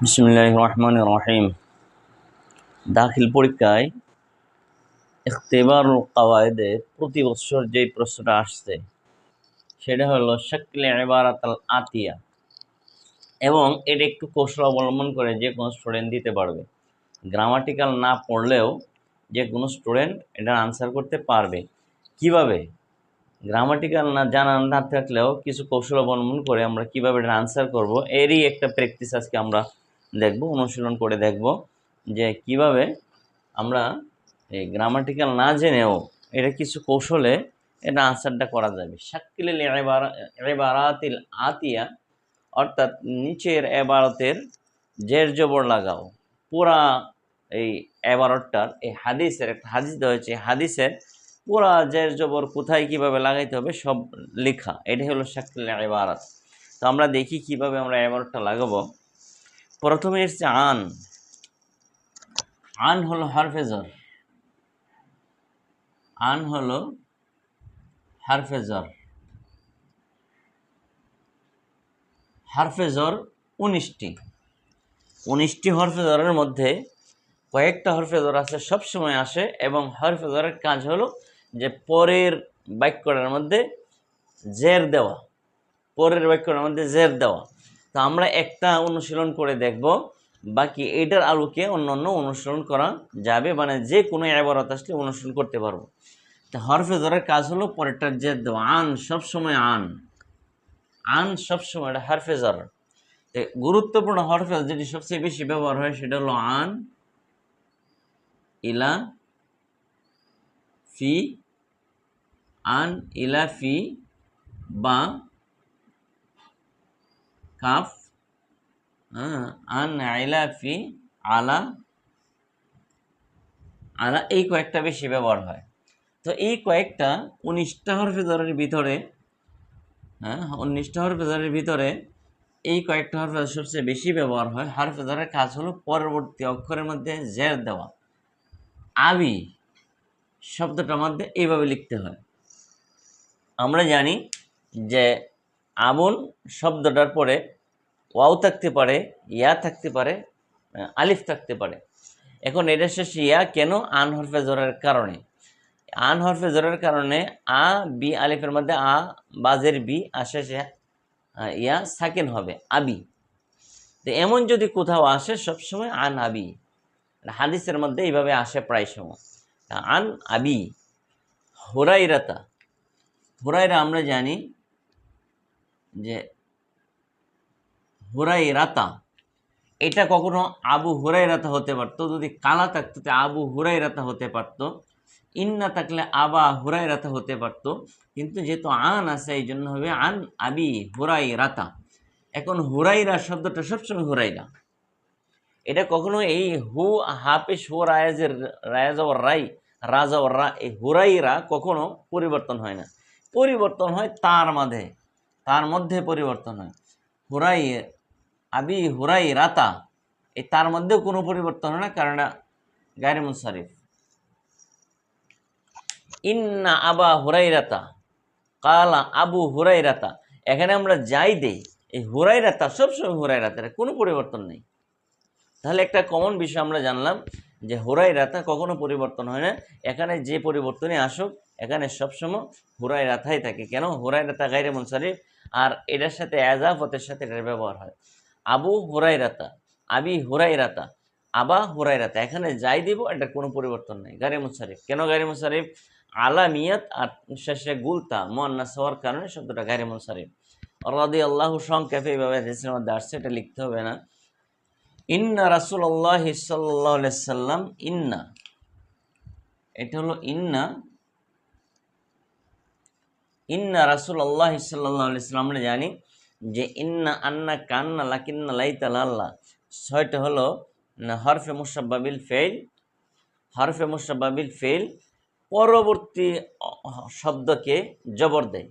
বিসমুল্লাহ রহমান রহিম। দাখিল পরীক্ষায় ইখতেবার কাওয়ায়দে প্রতি বছর যেই প্রশ্নটা আসছে, সেটা হলো শাকলে এবারাত আতিয়া। এবং এটা একটু কৌশল অবলম্বন করে যে কোনো স্টুডেন্ট দিতে পারবে। গ্রামাটিক্যাল না পড়লেও যে কোনো স্টুডেন্ট এটা আনসার করতে পারবে। কীভাবে? গ্রামাটিক্যাল না জানা না থাকলেও কিছু কৌশল অবলম্বন করে আমরা কীভাবে এটা আনসার করব, এরই একটা প্র্যাকটিস আজকে আমরা দেখব, অনুশীলন করে দেখব যে কীভাবে আমরা এই গ্রামাটিক্যাল না জেনেও এটা কিছু কৌশলে এটা আনসারটা করা যাবে। শাকিল এবারাতিল আতিয়া, অর্থাৎ নিচের এবারতের জের জবর লাগাও। পুরা এই এবারতটার, এই হাদিসের, একটা হাদিস দেওয়া হয়েছে হাদিসের পুরা জের জবর কোথায় কীভাবে লাগাইতে হবে সব লেখা। এটাই হলো শাকিল এবারাত। তো আমরা দেখি কীভাবে আমরা এবারতটা লাগাবো। প্রথমে এসছে আন। আন হলো হারফেজর। আন হলো হারফেজর। হারফেজর উনিশটি। উনিশটি হরফেজরের মধ্যে কয়েকটা হরফেজর আছে, সবসময় আসে এবং হরফেজরের কাজ হলো যে পরের বাক্যটার মধ্যে জের দেওয়া। পরের বাক্যটার মধ্যে জের দেওয়া। তো আমরা একটা অনুশীলন করে দেখব। বাকি এটার আলোকে অন্য অন্য অনুসরণ করা যাবে মানে যে কোনো এবারত আসলে অনুসরণ করতে পারব। তো হরফে ধরার কাজ হলো পরেরটার যে আন, সবসময় আন। আন সবসময়, এটা হরফে জর গুরুত্বপূর্ণ হরফে যেটি সবচেয়ে বেশি ব্যবহার হয় সেটা হলো আন, ইলা, ফি, আন, ইলা, ফি, বা কাফ আন আইলা ফি আলা আলা এই কয়েকটা বেশি ব্যবহার হয়। তো এই কয়েকটা উনিশটা হরফেদারের ভিতরে হ্যাঁ উনিশটা হরফেদারের ভিতরে এই কয়েকটা হরফেদার সবচেয়ে বেশি ব্যবহার হয়। হরফেদারের কাজ হলো পরবর্তী অক্ষরের মধ্যে জের দেওয়া। আবি শব্দটার মধ্যে এইভাবে লিখতে হয়। আমরা জানি যে আবুন শব্দটার পরে ওয়াও থাকতে পারে, ইয়া থাকতে পারে আলিফ থাকতে পারে। এখন এটা শেষ ইয়া কেন আন হরফে জোরের কারণে? আন হরফে জোরের কারণে আ, বি আলিফের মধ্যে আ, বাজের বি আসে সে ইয়া সাকিন হবে, আবি। তো এমন যদি কোথাও আসে, সবসময় আন আবি। হাদিসের মধ্যে এইভাবে আসে প্রায় সময়। আন আবি, হুরাইরাতা। হোরাইরা আমরা জানি যে হুরাই রাতা এটা কখনো আবু হুরাই রাতা হতে পারতো। যদি কালা থাকতো আবু হুরাই রাতা হতে পারতো। ইন্না থাকলে আবা হুরাই রাতা হতে পারতো। কিন্তু যেহেতু আন আছে, এই জন্য হবে আন আবি হুরাই রাতা এখন হুরাইরা শব্দটা সবসময় হুরাইরা। এটা কখনো এই হু, হাফিস, হু, রায়াজের রায়াজ রাই রাজা রা এই হুরাইরা কখনো পরিবর্তন হয় না। পরিবর্তন হয় তার মাঝে। তার মধ্যে পরিবর্তন হয়। হুরাই, আবি হুরাই রাতা, এই তার মধ্যেও কোনো পরিবর্তন হয় না, কারণ গায়রে মুনসারিফ ইন্না আবা হুরাই রাতা, কালা আবু হুরাই রাতা। এখানে আমরা যাই দেই, এই হুরাই রাতা, সবসময় হুরাই রাতা কোনো পরিবর্তন নেই। তাহলে একটা কমন বিষয় আমরা জানলাম যে হুরাই রাতা কখনো পরিবর্তন হয় না। এখানে যে পরিবর্তনই আসুক, এখানে সবসময় হুরাই রাতাই থাকে। কেন? হুরাই রাতা গাইরে মুনসারিফ আর এটার সাথে অ্যাজাফতের সাথে এটার ব্যবহার হয়। আবু হুরাইরাতা আবি হুরাইরাতা আবা হুরাইরাতা এখানে যাই দিব, এটার কোনো পরিবর্তন নেই। গাড়ি মুসারিফ কেন গাড়ি মুসারিফ আলামিয়াত আর শেষে গুলতা, মোয়ান্নাস হওয়ার কারণে শব্দটা গাড়ি মুসারিফ রাদি আল্লাহ সংক্ষেপে এইভাবে হাদিসের মধ্যে আসছে, এটা লিখতে হবে না। ইন্না রাসুল্লাহ সাল্লাহ সাল্লাম, ইন্না, এটা হলো ইন্না ইন্না রাসুল আল্লাহ সাল্লাহ সাল্লাম আমরা জানি যে, ইন্না আন্না কান্না লাকিন্না লাইতাল আল্লাহ ছয়টা হলো হরফে মুসাব্বাবিল ফেল হরফে মুসাব্বাবিল ফেল পরবর্তী শব্দকে জবর দেয়।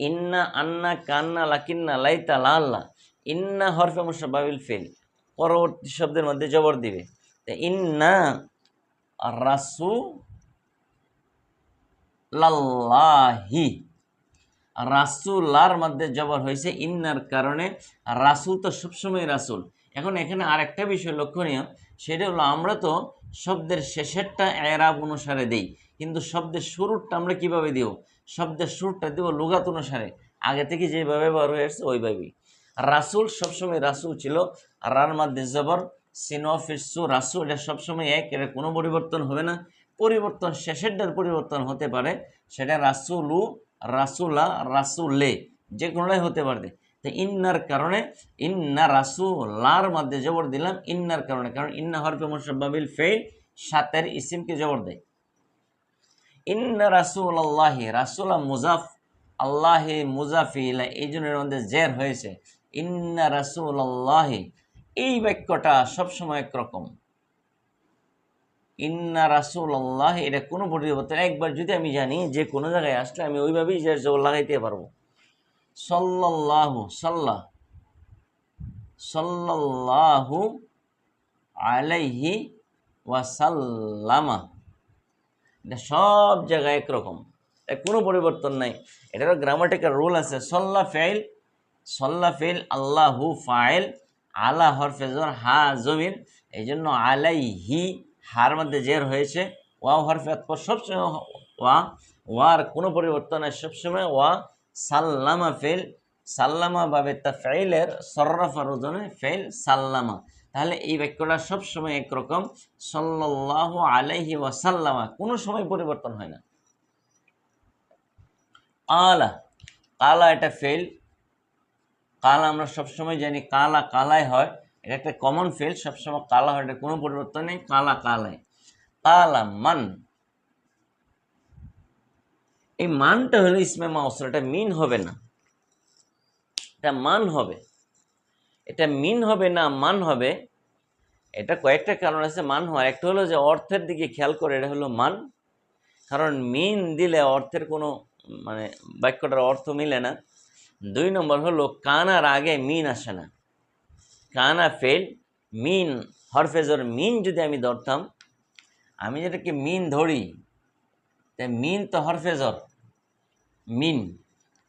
ইন্না আন্না কান্না লাকিন্না লাইতাল আল্লাহ ইন্না হরফে মুসাব্বাবিল ফেল পরবর্তী শব্দের মধ্যে জবর দিবে। ইন্না রাসু লাল্লাহি রাসুলার মধ্যে জবর হয়েছে। ইন্নার কারণে রাসুল তো সবসময় রাসুল। এখন এখানে আর একটা বিষয় লক্ষণীয়, সেটা হলো আমরা তো শব্দের শেষেরটা এরাব অনুসারে দেই, কিন্তু শব্দের শুরুরটা আমরা কীভাবে দিব? শব্দের শুরুটা দিব লুগাত অনুসারে। আগে থেকে যেভাবে ব্যবহার হয়ে আসছে ওইভাবেই রাসুল সবসময় রাসুল ছিল রার মধ্যে জবর সিনফিসু রাসুল, এটা সবসময় এক এটা কোনো পরিবর্তন হবে না। পরিবর্তন শেষেরটার পরিবর্তন হতে পারে, সেটা রাসুলু রাসুলা, রাসুলে, যে কোনোটাই হতে পারে তো ইন্নার কারণে, ইন্না রাসুলার মধ্যে জবর দিলাম, ইন্নার কারণে। কারণ ইন্না হরফে মুসাব্বাবিল ফেল সাতের ইসিমকে জবর দেয়। ইন্না রাসুল আল্লাহি রাসুল্লাহ মুজাফ আল্লাহি মুজাফিলা এই জন্য এর মধ্যে জের হয়েছে। ইন্না রাসুল আল্লাহি এই বাক্যটা সবসময় একরকম ইন্না রাসুল আল্লাহ এটা কোনো পরিবর্তন একবার যদি আমি জানি যে কোনো জায়গায় আসলে আমি ওইভাবেই যে জোর লাগাইতে পারব। সাল্লাল্লাহু সাল্লাহ সাল্লাল্লাহু আলাইহি ওয়াসাল্লামা। এটা সব জায়গায় একরকম। কোনো পরিবর্তন নাই। এটারও গ্রামাটিক্যাল রুল আছে। সল্লা ফেল সল্লা ফেল আল্লাহু ফাইল, আলা হরফেজর হা, জমিন এই জন্য আলাইহি হার মধ্যে জের হয়েছে, ওয়া হরফে পর সবসময় ওয়া ওয়ার কোনো পরিবর্তন নেই। সবসময় ওয়া সাল্লামা ফেল, সাল্লামা বাবে তা ফেইলের সর্রাফার ওজনে ফেল সাল্লামা। তাহলে এই বাক্যটা সবসময় একরকম সাল্লাহ আলাইহি ওয়াসাল্লামা, কোনো সময় পরিবর্তন হয় না। আলা কালা এটা ফেল কালা আমরা সবসময় জানি, কালা কালাই হয়। এটা একটা কমন ফেল সবসময় কালা হয় কোনো পরিবর্তন নেই, কালা কালাই। কালা মান। এই মানটা হলো ইসমে মাউসুল, এটা মিন হবে না। এটা মান হবে। এটা মিন হবে না, মান হবে। এটা কয়েকটা কারণ আছে, মান হওয়ার। একটা হলো যে অর্থের দিকে খেয়াল করে, এটা হলো মান। কারণ মিন দিলে অর্থের কোনো মানে বাক্যটার অর্থ মিলে না। দুই নম্বর হলো, কানার আগে মিন আসে না। কানা ফেল, মিন, হরফেজর মিন যদি আমি ধরতাম, আমি যেটাকে মিন ধরি, তা মিন তো হরফেজর, মিন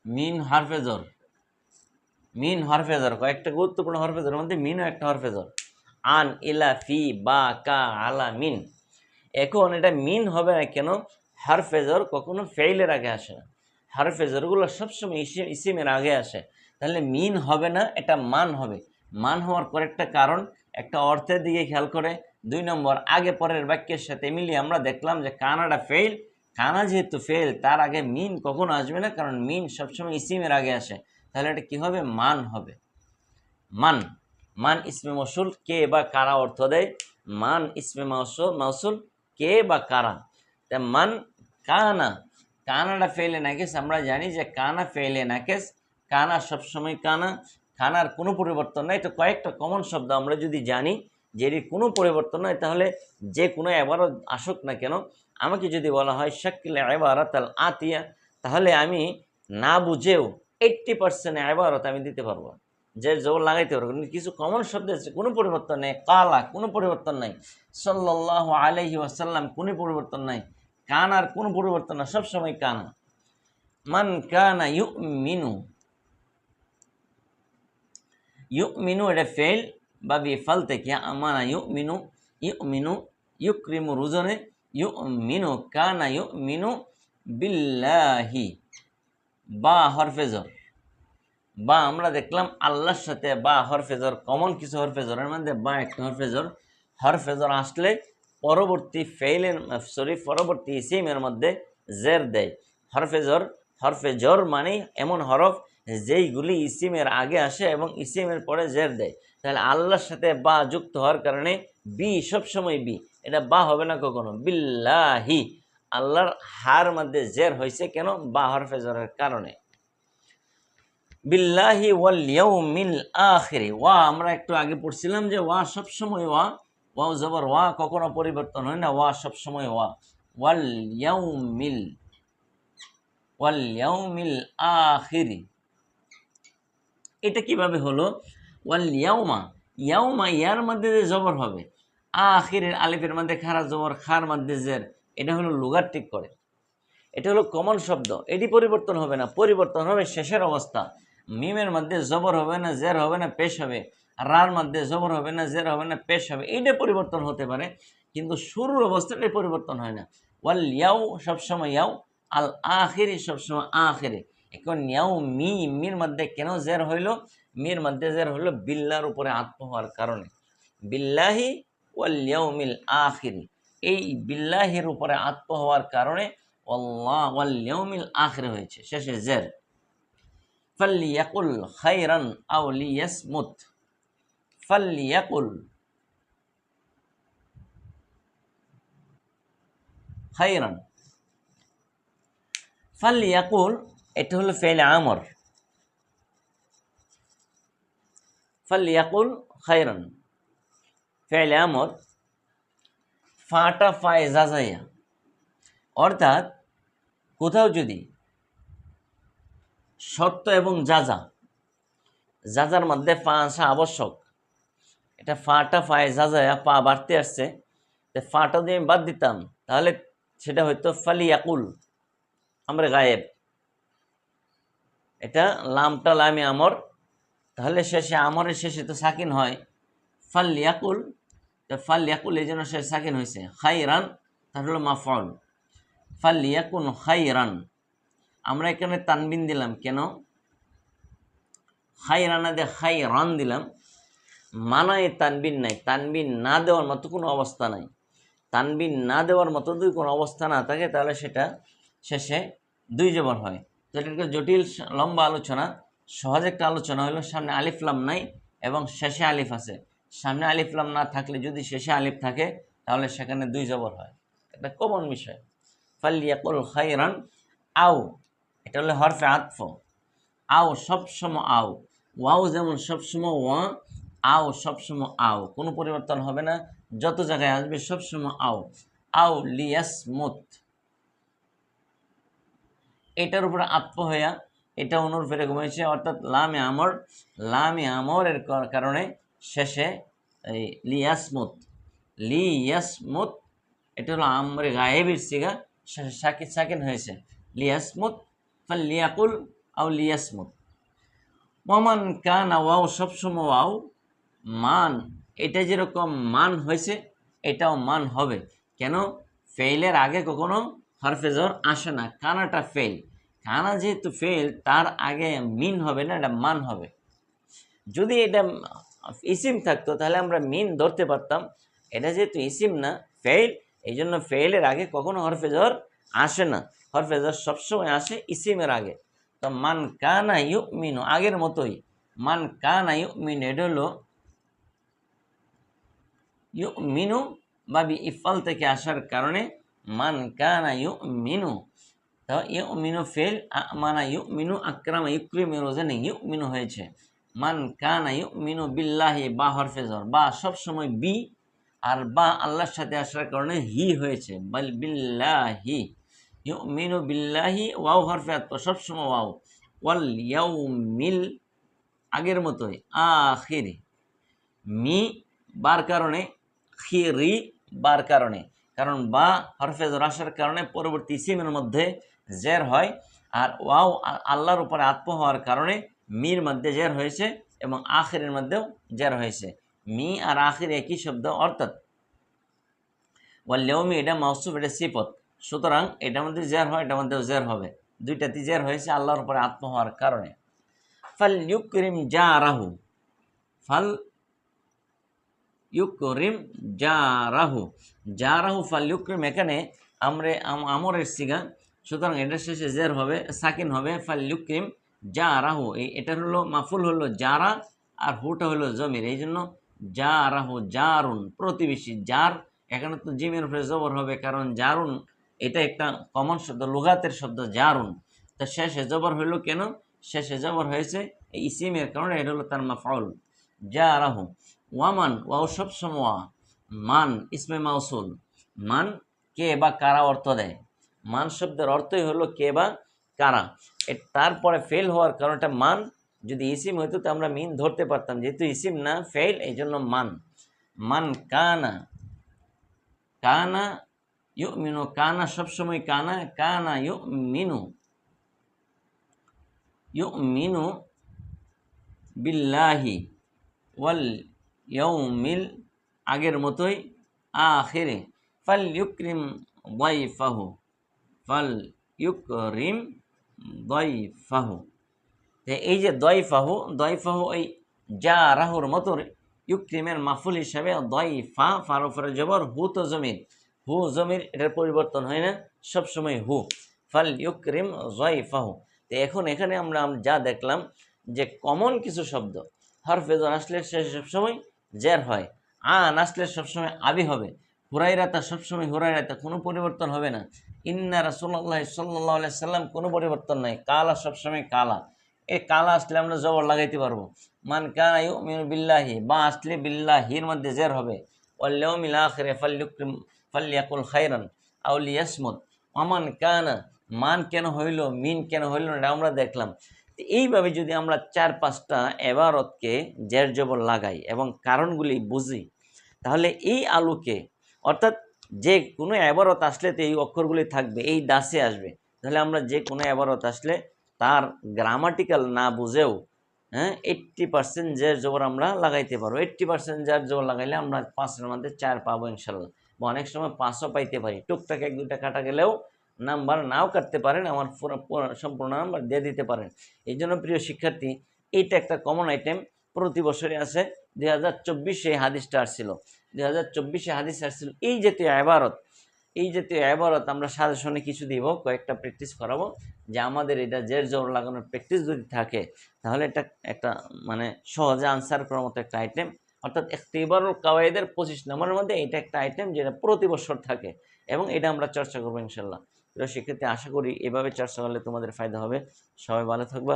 মিন হরফেজর মিন হরফেজর, কয়েকটা গুরুত্বপূর্ণ হরফেজর মধ্যে মিনও একটা হরফেজর। আন, ইলা, ফি, বা, কা, আলা, মিন। এখন এটা মিন হবে না কেন? হারফেজর কখনো ফেইলের আগে আসে না। হারফেজরগুলো সবসময় ইসিম ইসিমের আগে আসে। তাহলে মিন হবে না, এটা মান হবে। মান হওয়ার কয়েকটা কারণ। একটা অর্থের দিকে খেয়াল করে। দুই নম্বর, আগে পরের বাক্যের সাথে মিলিয়ে আমরা দেখলাম যে কানাডা ফেল কানা যেহেতু ফেল তার আগে মিন কখনো আসবে না, কারণ মিন সবসময় ইসিমের আগে আসে। তাহলে এটা কী হবে? মান হবে। মান। মান ইসমে মসুল কে বা কারা অর্থ দেয়? মান ইসমে মসুল মসুল কে বা কারা? তা মান কানা। কানাডা ফেলে নাকেস আমরা জানি যে কানা ফেলে নাকেস কানা সবসময় কানা। কানার কোনো পরিবর্তন নাই। তো কয়েকটা কমন শব্দ আমরা যদি জানি, যে এর কোনো পরিবর্তন নয় তাহলে যে কোনো এবারও আসুক না কেন, আমাকে যদি বলা হয় শাকিল এবারত আল আতিয়া তাহলে আমি না বুঝেও এইট্টি পার্সেন্ট এবারত আমি দিতে পারব। যে জোর লাগাইতে পারব। কিন্তু কিছু কমন শব্দ আছে, কোনো পরিবর্তন নেই। কালা, কোনো পরিবর্তন নাই। সাল্লাহ আলহি ওয়াসাল্লাম, কোনো পরিবর্তন নাই। কানার কোনো পরিবর্তন না, সবসময় কানা। মান কানা ইউ মিনু ইউ মিনু এটা ফেল বা বিফাল থেকে আমানা ইউ মিনু ইউ মিনু ইউ ক্রিমু রুজনে ইউ মিনু কানা ইউ মিনু বিল্লাহি বা হরফেজর বা আমরা দেখলাম আল্লাহর সাথে বা হরফেজর কমন কিছু হরফেজরের মধ্যে বা একটা হরফেজর হরফেজর আসলে পরবর্তী ফেইলের সরি পরবর্তী ইসিমের মধ্যে জের দেয় হরফেজর হরফেজর মানে এমন হরফ যেইগুলি ইসিমের আগে আসে এবং ইসিমের পরে জের দেয়। তাহলে আল্লাহর সাথে বা যুক্ত হওয়ার কারণে বি সবসময় বি। এটা বা হবে না কখনো। বিল্লাহি। আল্লাহর হার মধ্যে জের হয়েছে কেন? বা হরফেজরের কারণে। বিল্লাহি ওয়াল আখিরি। ওয়া, আমরা একটু আগে পড়ছিলাম যে ওয়া সবসময় ওয়া। ওয়াও জবর ওয়া কখনো পরিবর্তন হয় না। ওয়া সবসময় ওয়া। ওয়াল ওয়াল ইয়াউমিল আখিরি। এটা কীভাবে হলো? ওয়াল ইয়াউমা ইয়াউমা ইয়ার মধ্যে যে জবর হবে, আখিরের আলিফের মধ্যে খারা জবর খার মধ্যে জের এটা হলো লুগার ঠিক করে। এটা হলো কমন শব্দ, এটি পরিবর্তন হবে না, পরিবর্তন হবে শেষের অবস্থা। মিমের মধ্যে জবর হবে না, জের হবে না, পেশ হবে। রার মধ্যে জবর হবে না, জের হবে না, পেশ হবে। এইটা পরিবর্তন হতে পারে, কিন্তু শুরুর অবস্থাটাই পরিবর্তন হয় না। ওয়াল ইয়াও সবসময় ইয়াও আল আখেরি সবসময় আখেরে। এখন ইয়াও মি মির মধ্যে কেন জের হইল? মির মধ্যে জের হইল বিল্লার উপরে আত্ম হওয়ার কারণে। বিল্লাহি ওয়াল ইয়াউমিল আখিরি। এই বিল্লাহির উপরে আত্ম হওয়ার কারণে আল্লাহ ওয়াল ইয়াউমিল আখির হয়েছে, শেষে জের। ফাল্লিয়াকুল খাইরান আও লিয়াসমুত। ফাল্লিয়াকুল খাইরান ফাল্লিয়াকুল এটা হলো ফেল আমর। ফাল্লিয়াকুল খাইরান ফেল আমর, ফাটা ফায় জাজাইয়া অর্থাৎ কোথাও যদি সত্য এবং যাজা, যাজার মধ্যে ফা আসা আবশ্যক, এটা ফাটা ফায় যাজায়া পা বাড়তে আসছে ফাটা যদি আমি বাদ দিতাম, তাহলে সেটা হয়তো ফালিয়াকুল, আমরা গায়েব। এটা লামটা লামে আমর। তাহলে শেষে আমরের শেষে তো সাকিন হয়। ফাল্লিয়াকুল, তো ফাল্লিয়াকুল এই জন্য শেষ সাকিন হয়েছে। খাই রান তাহলে হলো মাফল ফাল্লিয়াকুন খাই রান আমরা এখানে তানবিন দিলাম কেন? খাই রানা দিয়ে খাই রান দিলাম। মানায় তানবিন নাই। তানবিন না দেওয়ার মতো কোনো অবস্থা নাই। তানবিন না দেওয়ার মতো যদি কোনো অবস্থা না থাকে, তাহলে সেটা শেষে দুই জবর হয়। একটা জটিল লম্বা আলোচনা, সহজ একটা আলোচনা হলো সামনে আলিফলাম নাই এবং শেষে আলিফ আছে। সামনে আলিফলাম না থাকলে যদি শেষে আলিফ থাকে, তাহলে সেখানে দুই জবর হয়। এটা কমন বিষয়। ফালিয়াকুল খাইরান আও, এটা হলো হরফে আতফ। আও সবসময় আও। ওয়াও যেমন সবসময় ওয়া, আও সবসময় আও। কোনো পরিবর্তন হবে না। যত জায়গায় আসবে সবসময় আও। আও লিয়াস মুত এটার উপরে আত্ম হইয়া এটা অনুর ফেরে ঘুমাইছে অর্থাৎ লামে আমর, লামে আমরের কারণে শেষে এই লিয়াসমুত লিয়াসমুত, এটা হলো আমরে গায়েবের সিগা, শেষে সাকিন সাকিন হয়েছে, লিয়াসমুত ফাল লিয়াকুল আও লিয়াসমুত। মমান কান ওয়াও, সবসময় ওয়াও, মান, এটা যেরকম মান হয়েছে, এটাও মান হবে। কেন? ফেইলের আগে কখনো হরফেজর আসে না, কানাটা ফেল কানা যেহেতু ফেল তার আগে মিন হবে না, এটা মান হবে। যদি এটা ইসিম থাকতো, তাহলে আমরা মিন ধরতে পারতাম। এটা যেহেতু ইসিম না ফেল এই জন্য ফেলের আগে কখনো হরফেজর আসে না। হরফেজর সবসময় আসে ইসিমের আগে। তো মান কানা ইউ মিনু আগের মতোই। মান কানা ইউ মিনু এটা হলো ইউ মিনু বা বি ইফাল থেকে আসার কারণে মান কানা ইউ মিনু তো ইউ মিনু ফেল মানা ইউ মিনু আক্রামা ইউক্রিম ইউ মিনু হয়েছে। মান কানা ইউ মিনু বিল্লাহি বা হরফেজর বা সবসময় বি আর বা আল্লাহর সাথে আসার কারণে হি হয়েছে, বাল বিল্লাহি। ইউ মিনু বিল্লাহি, ওয়াও হরফে আত্ম সবসময় ওয়াও। ওয়াল ইয়াউ মিল আগের মতোই, আখিরি। মি বার কারণে, খিরি বার কারণে। কারণ বা হরফেজর আসার কারণে পরবর্তী সিমের মধ্যে জের হয় আর ওয়াও আল্লাহর উপরে আত্ম হওয়ার কারণে মির মধ্যে জের হয়েছে এবং আখিরের মধ্যেও জের হয়েছে। মি আর আখির একই শব্দ অর্থাৎ ওয়াল্লেওমি এটা মাউসুফ, এটা সিপত সুতরাং এটার মধ্যে জের হয়, এটার মধ্যেও জের হবে। দুইটাতে জের হয়েছে আল্লাহর উপরে আত্ম হওয়ার কারণে। ফাল ইউকরিম যা রাহু ফাল ইউকরিম যা রাহু যা রাহু ফাল ইউকরিম এখানে আমরে আম- আমরের সিগা সুতরাং এটার শেষে জের হবে, সাকিন হবে ফাল ইউকরিম যা রাহু এই এটা হলো মাফুল হলো জারা আর হুটা হলো জমির। এই জন্য যা রাহু জারুন, প্রতিবেশী যার এখানে তো জিমের উপরে জবর হবে, কারণ জারুন এটা একটা কমন শব্দ, লুগাতের শব্দ, জারুন। তা শেষে জবর হইল কেন? শেষে জবর হয়েছে এই ইসিমের কারণে, এটা হলো তার মাফাউল যা রাহু ওয়ামান, ওয়াও সবসময় ওয়া মান, ইসমে মাউসুল। মান, কে বা কারা অর্থ দেয়? মান শব্দের অর্থই হলো কে বা কারা। তারপরে ফেল হওয়ার কারণটা মান। যদি ইসিম হইতো, তো আমরা মিন ধরতে পারতাম। যেহেতু ইসিম না ফেল এই জন্য মান। মান কানা। কানা ইউ মিনু কানা সবসময় কানা। কানা ইউ মিনু ইউ মিনু বিল্লাহি ওয়াল ইয়ৌমিল আগের মতোই আখেরে। ফাল ইউক্রিম দয়ফাহু ফাল ইউকরিম দয়ফাহু তো এই যে দয়ফাহু দয়ফাহু ওই যা রাহুর মতো ইউক্রিমের মাফুল হিসাবে দয়ফা ফারফরে জবর, হু তো জমির হু জমির এটার পরিবর্তন হয় না সবসময় হু। ফাল ইউক্রিম জয়ফাহু তো এখন এখানে আমরা যা দেখলাম যে কমন কিছু শব্দ হরফেজন আসলে সে সবসময় জের হয়, আন আসলে সবসময় আবি হবে হুরাইরাতা সবসময় হুরাইরাতা কোনো পরিবর্তন হবে না। ইন্না রাসুল্লাহ সাল্লাহ সাল্লাম কোনো পরিবর্তন নাই। কালা সবসময় কালা। এই কালা আসলে আমরা জবর লাগাইতে পারব। মান কানা ইউমিনু বিল্লাহি বা আসলে বিল্লাহির মধ্যে জের হবে। ওয়াল্লিয়মিল আখিরে ফাল্যুক্রিম ফাল্যাকুল খাইরান আউলি ইয়াসমুদ অমান কানা, মান কেন হইল, মিন কেন হইল না, এটা আমরা দেখলাম। এইভাবে যদি আমরা চার পাঁচটা এবারতকে জের জবর লাগাই এবং কারণগুলি বুঝি, তাহলে এই আলোকে, অর্থাৎ যে কোনো এবারত আসলে তো এই অক্ষরগুলি থাকবে, এই দাসে আসবে। তাহলে আমরা যে কোনো এবারত আসলে তার গ্রামাটিক্যাল না বুঝেও হ্যাঁ এইট্টি পার্সেন্ট জের জবর আমরা লাগাইতে পারব। এইট্টি পার্সেন্ট যার জবর লাগাইলে আমরা পাঁচের মধ্যে চার পাবো ইনশাল্লাহ। বা অনেক সময় পাঁচও পাইতে পারি। টুকটাক এক দুটা কাটা গেলেও নাম্বার নাও কাটতে পারেন, আমার পুরো পুরো- সম্পূর্ণ নাম্বার দিয়ে দিতে পারেন। এই জন্য প্রিয় শিক্ষার্থী, এইটা একটা কমন আইটেম প্রতি বছরই আছে দুই হাজার চব্বিশে হাদিসটা আসছিল। দুই হাজার চব্বিশে হাদিস আসছিল। এই জাতীয় আবারত, এই জাতীয় আবারত আমরা সাজেশনে কিছু দিব, কয়েকটা প্র্যাকটিস করাবো, যে আমাদের এটা জের জোর লাগানোর প্র্যাকটিস যদি থাকে, তাহলে এটা একটা মানে সহজে আনসার করার মতো একটা আইটেম অর্থাৎ একটিবারুল কাওয়াইদের পঁচিশ নম্বরের মধ্যে এটা একটা আইটেম যেটা প্রতি বছর থাকে এবং এটা আমরা চর্চা করব ইনশাল্লাহ। প্রিয় শিক্ষার্থী আশা করি এভাবে চর্চা করলে তোমাদের ফায়দা হবে। সবাই ভালো থাকবা।